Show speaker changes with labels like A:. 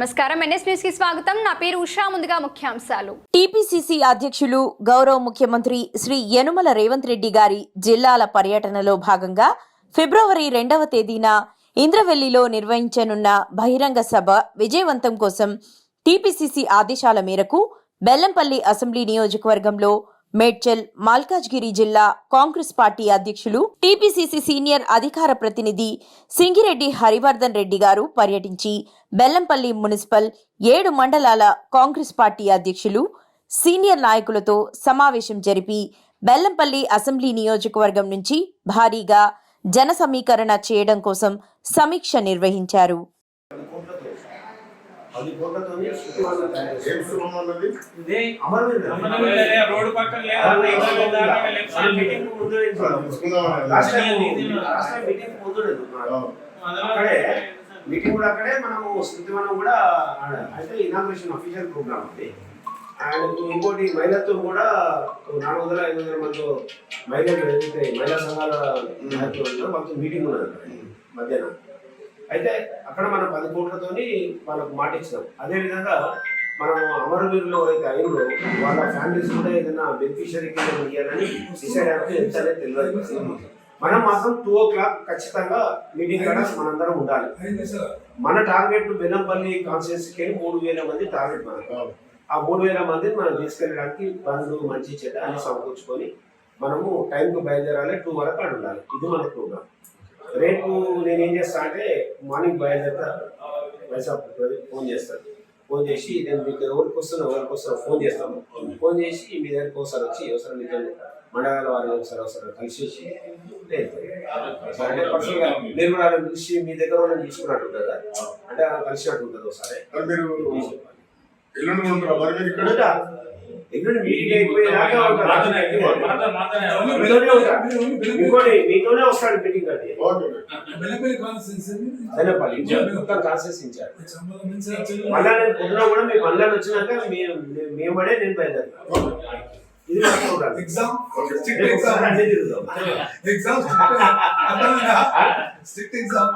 A: నమస్కారం. ఎన్ఎస్ న్యూస్కి స్వాగతం. నా పేరు ఉషా. ముందుగా ముఖ్యాంశాలు.
B: టీపీసీసీ అధ్యక్షులు గౌరవ ముఖ్యమంత్రి శ్రీ యనుమల రేవంత్ రెడ్డి గారి జిల్లాల పర్యటనలో భాగంగా ఫిబ్రవరి రెండవ తేదీన ఇంద్రవెల్లిలో నిర్వహించనున్న బహిరంగ సభ విజయవంతం కోసం టీపీసీసీ ఆదేశాల మేరకు బెల్లంపల్లి అసెంబ్లీ నియోజకవర్గంలో మేడ్చల్ మల్కాజ్గిరి జిల్లా కాంగ్రెస్ పార్టీ అధ్యక్షులు టీపీసీసీ సీనియర్ అధికార ప్రతినిధి సింగిరెడ్డి హరివర్ధన్ రెడ్డి గారు పర్యటించి బెల్లంపల్లి మున్సిపల్ ఏడు మండలాల కాంగ్రెస్ పార్టీ అధ్యక్షులు సీనియర్ నాయకులతో సమావేశం జరిపి బెల్లంపల్లి అసెంబ్లీ నియోజకవర్గం నుంచి భారీగా జన సమీకరణ చేయడం కోసం సమీక్ష నిర్వహించారు.
C: పది కోట్లతో
D: రోడ్డు పక్కన. అక్కడే మీటింగ్ కూడా అక్కడే మనము శృతివనం కూడా. అయితే ఇనాగ్రేషన్ అఫీషియల్ ప్రోగ్రామ్ ఉంది. అండ్ ఇంకోటి మహిళలతో కూడా నాలుగు వందల ఐదు వందల మంది మహిళలు ఏదైతే మహిళా సంఘాల నాయకులు వాళ్ళతో మీటింగ్ ఉన్నది మధ్యాహ్నం. అయితే అక్కడ మనం పది కోట్లతోని వాళ్ళకు మాట ఇచ్చినాం. అదేవిధంగా మనం అమరవీరులు ఎవరైతే అయినో వాళ్ళ ఫ్యామిలీస్ కూడా ఏదైనా బెనిఫిషియరీ కింద ఇవ్వాలని డిసైడ్ అయితే ఎంత అనేది తెలియదు. మనం మాత్రం టూ ఓ క్లాక్ ఖచ్చితంగా మీటింగ్ కూడా మనందరం ఉండాలి. మన టార్గెట్ బెల్లంపల్లి కాన్స్టిట్యూన్సీకి మూడు వేల మంది టార్గెట్ మనకు ఆ మూడు వేల మందిని మనం తీసుకెళ్ళడానికి బండ్లు మంచి చెడ్డ అన్ని సమకూర్చుకొని మనము టైంకి బయలుదేరాలి టూ వరకు అక్కడ ఉండాలి. ఇది మన ప్రోగ్రామ్ రేపు నేను ఏం చేస్తా అంటే మార్నింగ్ బయలుదేరుతా. వైసాప్ ఫోన్ చేస్తాను ఫోన్ చేసి నేను మీకు ఎవరికి వస్తున్నా ఎవరికి వస్తున్నా ఫోన్ చేస్తాము. ఫోన్ చేసి మీ దగ్గరికి ఒకసారి వచ్చి ఒకసారి మీతో మండలాల వారిని ఒకసారి ఒకసారి కలిసేసి హండ్రెడ్ పర్సెంట్ మీరు కూడా వాళ్ళని పిలిచి మీ దగ్గర వాళ్ళని తీసుకున్నట్టు ఉంటుందా? అంటే అలా కలిసినట్టు ఉంటుంది ఒకసారి?
C: మరి మీరు ఎల్లుండి ఉంటారా? మరి మీరు ఇక్కడ?
D: ఇంకోటి మీతోనే వస్తాడు మీటింగ్ అంటే
C: ఓకే.
E: బెల్లపల్లి కాన్స్టిట్యున్సీ
D: బెల్లపల్లి మొత్తం కాన్సెస్ ఇచ్చారు
E: సంబంధించిన
D: మళ్ళా నేను పొద్దున కూడా మీ మళ్ళా వచ్చినాక మీ- మీ- మేము పడే నేను బయలుదేరుతాను ఇది
E: exam exam exam strict exam